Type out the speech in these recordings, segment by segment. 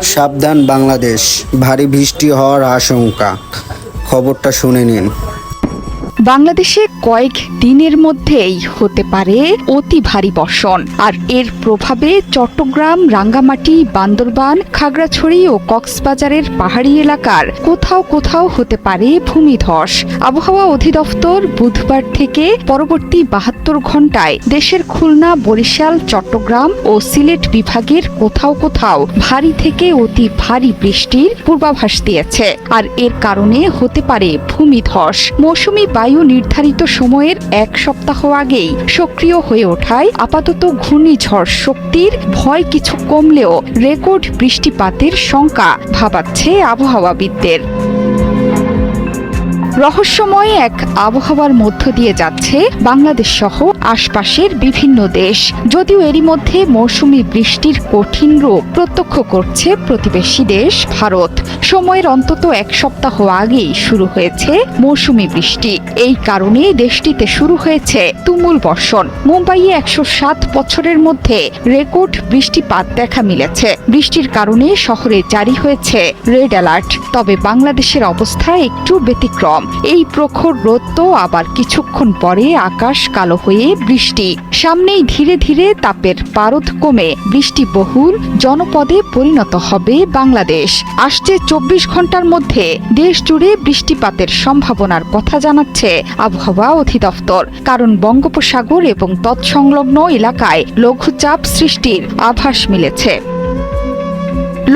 সাবধান বাংলাদেশ। ভারী বৃষ্টি হওয়ার আশঙ্কা। খবরটা শুনে নিন। বাংলাদেশে কয়েক দিনের মধ্যেই হতে পারে অতি ভারী বর্ষণ। আর এর প্রভাবে চট্টগ্রাম, রাঙ্গামাটি, বান্দরবান, খাগড়াছড়ি ও কক্সবাজারের পাহাড়ি এলাকার কোথাও কোথাও হতে পারে ভূমিধস। আবহাওয়া অধিদপ্তর বুধবার থেকে পরবর্তী বাহাত্তর ঘন্টায় দেশের খুলনা, বরিশাল, চট্টগ্রাম ও সিলেট বিভাগের কোথাও কোথাও ভারী থেকে অতি ভারী বৃষ্টির পূর্বাভাস দিয়েছে। আর এর কারণে হতে পারে ভূমিধস। মৌসুমী বায়ু নির্ধারিত সময়ের এক সপ্তাহ আগেই সক্রিয় হয়ে ওঠায় আপাতত ঘূর্ণিঝড় শক্তির ভয় কিছু কমলেও রেকর্ড বৃষ্টিপাতের শঙ্কা ভাবাচ্ছে আবহাওয়াবিদদের। রহস্যময় এক আবহাওয়ার মধ্য দিয়ে যাচ্ছে বাংলাদেশ সহ আশপাশের বিভিন্ন দেশ। যদিও এরই মধ্যে মৌসুমি বৃষ্টির কঠিন রূপ প্রত্যক্ষ করছে প্রতিবেশী দেশ ভারত। সময়ের অন্তত এক সপ্তাহ আগেই শুরু হয়েছে মৌসুমি বৃষ্টি। এই কারণে দেশটিতে শুরু হয়েছে তুমুল বর্ষণ। মুম্বাইয়ে একশো সাত বছরের মধ্যে রেকর্ড বৃষ্টিপাত দেখা মিলেছে। বৃষ্টির কারণে শহরে জারি হয়েছে রেড অ্যালার্ট। তবে বাংলাদেশের অবস্থা একটু ব্যতিক্রম। এই প্রখর রোদ তো আবার কিছুক্ষণ পরে আকাশ কালো হয়ে বৃষ্টি। সামনেই ধীরে ধীরে তাপের পারদ কমে। বৃষ্টি বহুল, জনপদে পরিণত হবে বাংলাদেশ। আসছে চব্বিশ ঘণ্টার মধ্যে। দেশ জুড়ে বৃষ্টিপাতের সম্ভাবনার কথা জানাচ্ছে আবহাওয়া অধিদপ্তর। কারণ বঙ্গোপসাগর এবং তৎসংলগ্ন এলাকায় লঘুচাপ সৃষ্টির আভাস মিলেছে।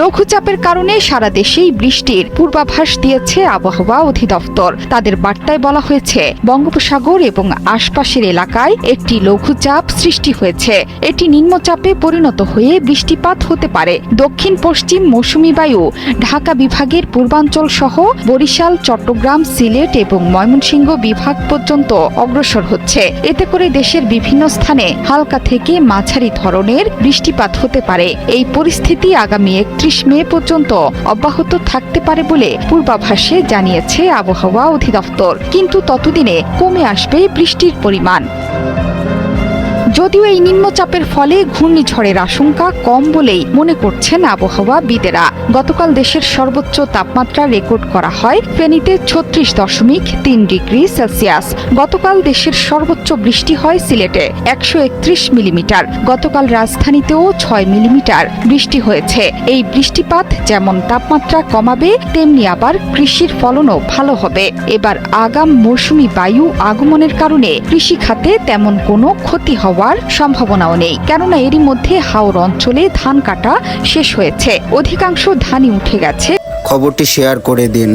লঘুচাপের কারণে সারা দেশেই বৃষ্টির পূর্বাভাস দিয়েছে আবহাওয়া অধিদপ্তর। তাদের বার্তায় বলা হয়েছে, বঙ্গোপসাগর এবং আশপাশের এলাকায় একটি লঘুচাপ সৃষ্টি হয়েছে। এটি নিম্নচাপে পরিণত হয়ে বৃষ্টিপাত হতে পারে। দক্ষিণ পশ্চিম মৌসুমী বায়ু, ঢাকা বিভাগের পূর্বাঞ্চল সহ বরিশাল, চট্টগ্রাম, সিলেট এবং ময়মনসিংহ বিভাগ পর্যন্ত অগ্রসর হচ্ছে। এতে করে দেশের বিভিন্ন স্থানে হালকা থেকে মাঝারি ধরনের বৃষ্টিপাত হতে পারে। এই পরিস্থিতি আগামী একত্রিশ মে পর্যন্ত অব্যাহত থাকতে পারে বলে পূর্বাভাসে জানিয়েছে আবহাওয়া অধিদপ্তর। কিন্তু ততদিনে কমে আসবে বৃষ্টির পরিমাণ। যদিও এই নিম্নচাপের ফলে ঘূর্ণিঝড়ের আশঙ্কা কম বলেই মনে করছেন আবহাওয়াবিদেরা গতকাল দেশের সর্বোচ্চ তাপমাত্রা রেকর্ড করা হয় ফেনীতে ছত্রিশ দশমিক তিন ডিগ্রি সেলসিয়াস। গতকাল দেশের সর্বোচ্চ বৃষ্টি হয় সিলেটে একশো একত্রিশ মিলিমিটার। গতকাল রাজধানীতেও ছয় মিলিমিটার বৃষ্টি হয়েছে। এই বৃষ্টিপাত যেমন তাপমাত্রা কমাবে, তেমনি আবার কৃষির ফলনও ভালো হবে। এবার আগাম মৌসুমি বায়ু আগমনের কারণে কৃষি খাতে তেমন কোনো ক্ষতি হওয়ার সম্ভাবনাও নেই। কেননা এরই মধ্যে হাওর অঞ্চলে ধান কাটা শেষ হয়েছে। অধিকাংশ ধানই উঠে গেছে। খবরটি শেয়ার করে দিন।